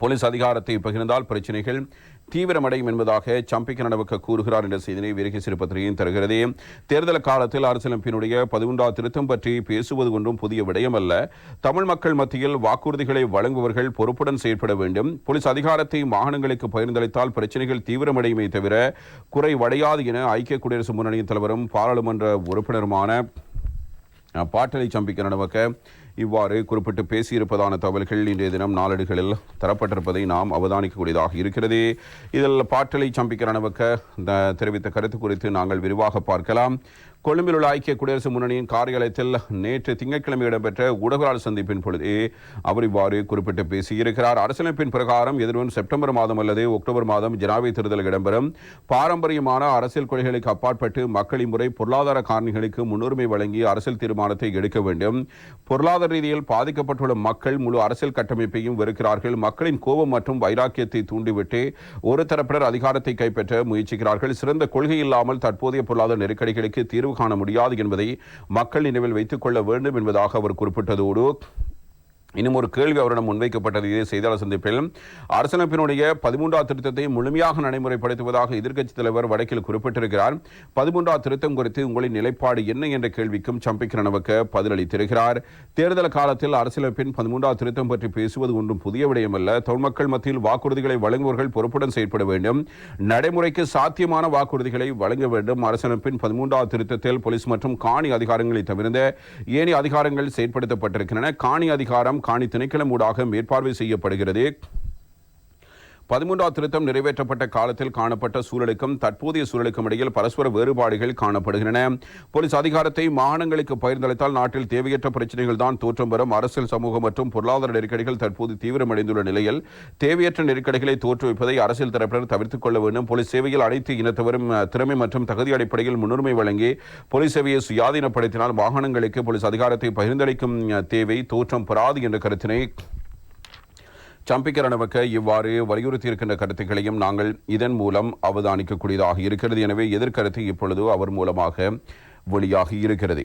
Police அதிகாரத்தை பகிர்ந்தால் பிரச்சினைகள் தீவிரமடையும் என்பதாக சம்பிக்க நடவக்க கூறுகிறார் என்ற செய்தியை விரகி சிறுபத்திரிகையும் தருகிறது. தேர்தல் காலத்தில் அரசியலமைப்பினுடைய பதிமூன்றாம் திருத்தம் பற்றி பேசுவது ஒன்றும் புதிய விடயமல்ல. தமிழ் மக்கள் மத்தியில் வாக்குறுதிகளை வழங்குபவர்கள் பொறுப்புடன் செயற்பட வேண்டும். போலீஸ் அதிகாரத்தை மாகாணங்களுக்கு பகிர்ந்தளித்தால் பிரச்சினைகள் தீவிரமடையுமே தவிர குறைவடையாது என ஐக்கிய குடியரசு முன்னணியின் தலைவரும் பாராளுமன்ற உறுப்பினருமான பாட்டலை சம்பிக்க நடவக்க இவ்வாறு குறிப்பிட்டு பேசியிருப்பதான தகவல்கள் இன்றைய தினம் நாளேடுகளில் தரப்பட்டிருப்பதை நாம் அவதானிக்கக்கூடியதாக இருக்கிறது. இதில் பாட்டலை சம்பிக்க தெரிவித்த கருத்து குறித்து நாங்கள் விரிவாக பார்க்கலாம். கொழும்பில் உள்ள ஐக்கிய குடியரசு முன்னணியின் காரியாலயத்தில் நேற்று திங்கட்கிழமை இடம்பெற்ற ஊடகவாளர் சந்திப்பின் பொழுது அவர் இவ்வாறு குறிப்பிட்டு பேசியிருக்கிறார். அரசியலமைப்பின் பிரகாரம் எதிர்வரும் செப்டம்பர் மாதம் அல்லது அக்டோபர் மாதம் ஜனாதிபதி தேர்தல் இடம்பெறும் பாரம்பரியமான அரசியல் கொள்கைகளுக்கு அப்பாற்பட்டு மக்கள் இம்முறை பொருளாதார காரணிகளுக்கு முன்னுரிமை வழங்கி அரசியல் தீர்மானத்தை எடுக்க வேண்டும். பொருளாதார ரீதியில் பாதிக்கப்பட்டுள்ள மக்கள் முழு அரசியல் கட்டமைப்பையும் வெறுக்கிறார்கள். மக்களின் கோபம் மற்றும் வைராக்கியத்தை தூண்டிவிட்டு ஒரு தரப்பினர் அதிகாரத்தை கைப்பற்ற முயற்சிக்கிறார்கள். சிறந்த கொள்கை இல்லாமல் தற்போதைய பொருளாதார நெருக்கடிகளுக்கு தீர்வு காண முடியாது என்பதை மக்கள் நினைவில் வைத்துக் கொள்ள வேண்டும் என்பதாக அவர் குறிப்பிட்டதோடு இன்னும் ஒரு கேள்வி அவரிடம் முன்வைக்கப்பட்டது. இதே செய்தியாளர் சந்திப்பில் அரசமைப்பினுடைய பதிமூன்றாம் திருத்தத்தை முழுமையாக நடைமுறைப்படுத்துவதாக எதிர்க்கட்சித் தலைவர் வடக்கில் குறிப்பிட்டிருக்கிறார். பதிமூன்றாம் திருத்தம் குறித்து உங்களின் நிலைப்பாடு என்ன என்ற கேள்விக்கும் சம்பிக் ரணவக்க பதிலளித்திருக்கிறார். தேர்தல் காலத்தில் அரசியலமைப்பின் பதிமூன்றாம் திருத்தம் பற்றி பேசுவது ஒன்றும் புதிய விடயமல்ல. தமிழ் மக்கள் மத்தியில் வாக்குறுதிகளை வழங்குவர்கள் பொறுப்புடன் செயற்பட வேண்டும். நடைமுறைக்கு சாத்தியமான வாக்குறுதிகளை வழங்க வேண்டும். அரசமைப்பின் பதிமூன்றாம் திருத்தத்தில் போலீஸ் மற்றும் காணி அதிகாரங்களை தவிர்ந்த ஏனைய அதிகாரங்கள் செயற்படுத்தப்பட்டிருக்கின்றன. காணி அதிகாரம் காணி திணைக்களம் ஊடாக மேற்பார்வை செய்யப்படுகிறது. பதிமூன்றாம் திருத்தம் நிறைவேற்றப்பட்ட காலத்தில் காணப்பட்ட சூழலுக்கும் தற்போதைய சூழலுக்கும் இடையில் பரஸ்பர வேறுபாடுகள் காணப்படுகின்றன. போலீஸ் அதிகாரத்தை மாகாணங்களுக்கு பகிர்ந்தளித்தால் நாட்டில் தேவையற்ற பிரச்சனைகள் தான் தோற்றம் பெறும். அரசியல் சமூக மற்றும் பொருளாதார நெருக்கடிகள் தற்போது தீவிரமடைந்துள்ள நிலையில் தேவையற்ற நெருக்கடிகளை தோற்றுவிப்பதை அரசியல் தரப்பினர் தவிர்த்துக் கொள்ள வேண்டும். போலீஸ் சேவையில் அனைத்து இனத்தவரும் திறமை மற்றும் தகுதி அடிப்படையில் முன்னுரிமை வழங்கி போலீஸ் சேவையை சுயாதீனப்படுத்தினால் வாகனங்களுக்கு போலீஸ் அதிகாரத்தை பகிர்ந்தளிக்கும் தேவை. தோற்றம் பெறாது என்ற கருத்தினை சம்பிக்கரணவக்க இவ்வாறு வலியுறுத்தியிருக்கின்ற கருத்துக்களையும் நாங்கள் இதன் மூலம் அவதானிக்கக்கூடியதாக இருக்கிறது. எனவே எதிர்கருத்து இப்பொழுது அவர் மூலமாக வெளியாகி இருக்கிறது.